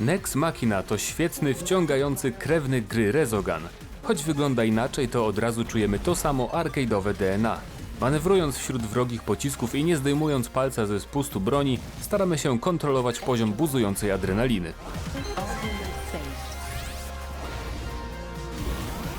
Nex Machina to świetny, wciągający krewny gry Rezogan. Choć wygląda inaczej, to od razu czujemy to samo arcade'owe DNA. Manewrując wśród wrogich pocisków i nie zdejmując palca ze spustu broni, staramy się kontrolować poziom buzującej adrenaliny.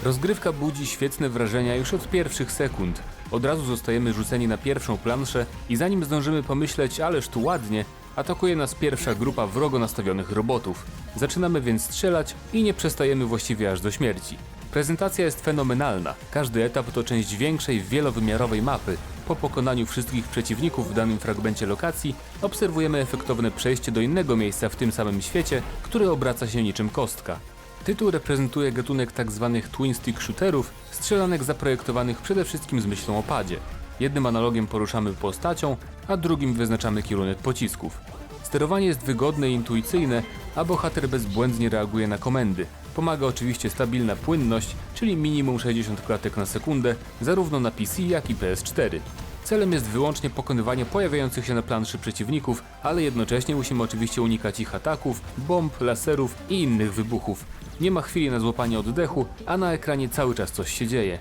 Rozgrywka budzi świetne wrażenia już od pierwszych sekund. Od razu zostajemy rzuceni na pierwszą planszę i zanim zdążymy pomyśleć, ależ tu ładnie, atakuje nas pierwsza grupa wrogo nastawionych robotów. Zaczynamy więc strzelać i nie przestajemy właściwie aż do śmierci. Prezentacja jest fenomenalna. Każdy etap to część większej, wielowymiarowej mapy. Po pokonaniu wszystkich przeciwników w danym fragmencie lokacji obserwujemy efektowne przejście do innego miejsca w tym samym świecie, który obraca się niczym kostka. Tytuł reprezentuje gatunek tzw. twin stick shooterów, strzelanek zaprojektowanych przede wszystkim z myślą o padzie. Jednym analogiem poruszamy postacią, a drugim wyznaczamy kierunek pocisków. Sterowanie jest wygodne i intuicyjne, a bohater bezbłędnie reaguje na komendy. Pomaga oczywiście stabilna płynność, czyli minimum 60 klatek na sekundę, zarówno na PC jak i PS4. Celem jest wyłącznie pokonywanie pojawiających się na planszy przeciwników, ale jednocześnie musimy oczywiście unikać ich ataków, bomb, laserów i innych wybuchów. Nie ma chwili na złapanie oddechu, a na ekranie cały czas coś się dzieje.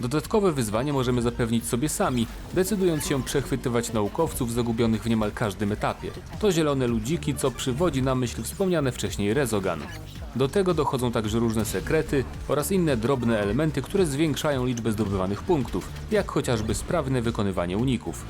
Dodatkowe wyzwanie możemy zapewnić sobie sami, decydując się przechwytywać naukowców zagubionych w niemal każdym etapie. To zielone ludziki, co przywodzi na myśl wspomniane wcześniej Rezogan. Do tego dochodzą także różne sekrety oraz inne drobne elementy, które zwiększają liczbę zdobywanych punktów, jak chociażby sprawne wykonywanie uników.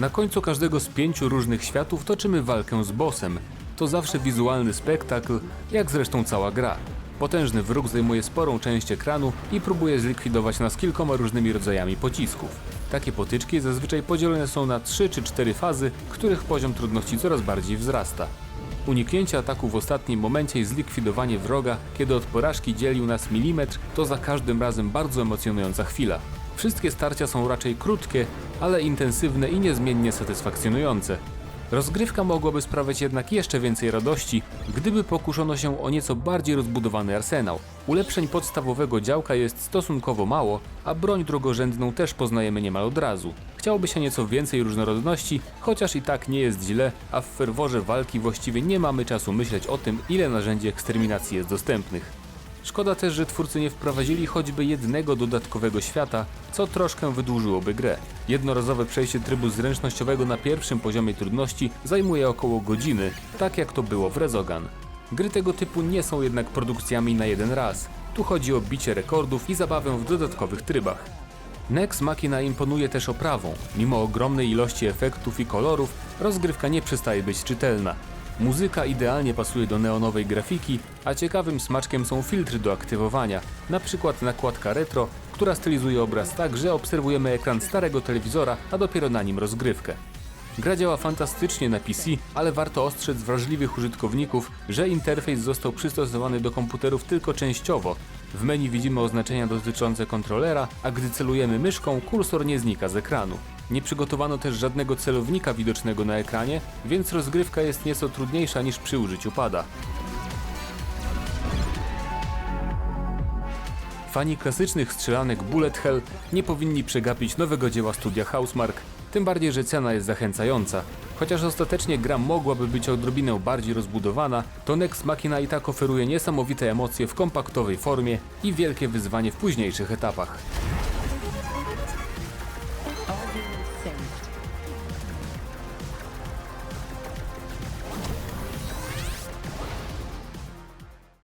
Na końcu każdego z pięciu różnych światów toczymy walkę z bossem. To zawsze wizualny spektakl, jak zresztą cała gra. Potężny wróg zajmuje sporą część ekranu i próbuje zlikwidować nas kilkoma różnymi rodzajami pocisków. Takie potyczki zazwyczaj podzielone są na 3 czy 4 fazy, których poziom trudności coraz bardziej wzrasta. Uniknięcie ataku w ostatnim momencie i zlikwidowanie wroga, kiedy od porażki dzielił nas milimetr, to za każdym razem bardzo emocjonująca chwila. Wszystkie starcia są raczej krótkie, ale intensywne i niezmiennie satysfakcjonujące. Rozgrywka mogłaby sprawiać jednak jeszcze więcej radości, gdyby pokuszono się o nieco bardziej rozbudowany arsenał. Ulepszeń podstawowego działka jest stosunkowo mało, a broń drugorzędną też poznajemy niemal od razu. Chciałoby się nieco więcej różnorodności, chociaż i tak nie jest źle, a w ferworze walki właściwie nie mamy czasu myśleć o tym, ile narzędzi eksterminacji jest dostępnych. Szkoda też, że twórcy nie wprowadzili choćby jednego dodatkowego świata, co troszkę wydłużyłoby grę. Jednorazowe przejście trybu zręcznościowego na pierwszym poziomie trudności zajmuje około godziny, tak jak to było w Rezogan. Gry tego typu nie są jednak produkcjami na jeden raz. Tu chodzi o bicie rekordów i zabawę w dodatkowych trybach. Nex Machina imponuje też oprawą. Mimo ogromnej ilości efektów i kolorów, rozgrywka nie przestaje być czytelna. Muzyka idealnie pasuje do neonowej grafiki, a ciekawym smaczkiem są filtry do aktywowania, na przykład nakładka retro, która stylizuje obraz tak, że obserwujemy ekran starego telewizora, a dopiero na nim rozgrywkę. Gra działa fantastycznie na PC, ale warto ostrzec wrażliwych użytkowników, że interfejs został przystosowany do komputerów tylko częściowo. W menu widzimy oznaczenia dotyczące kontrolera, a gdy celujemy myszką, kursor nie znika z ekranu. Nie przygotowano też żadnego celownika widocznego na ekranie, więc rozgrywka jest nieco trudniejsza niż przy użyciu pada. Fani klasycznych strzelanek Bullet Hell nie powinni przegapić nowego dzieła studia Housemark, tym bardziej, że cena jest zachęcająca. Chociaż ostatecznie gra mogłaby być odrobinę bardziej rozbudowana, to Nex Machina i tak oferuje niesamowite emocje w kompaktowej formie i wielkie wyzwanie w późniejszych etapach.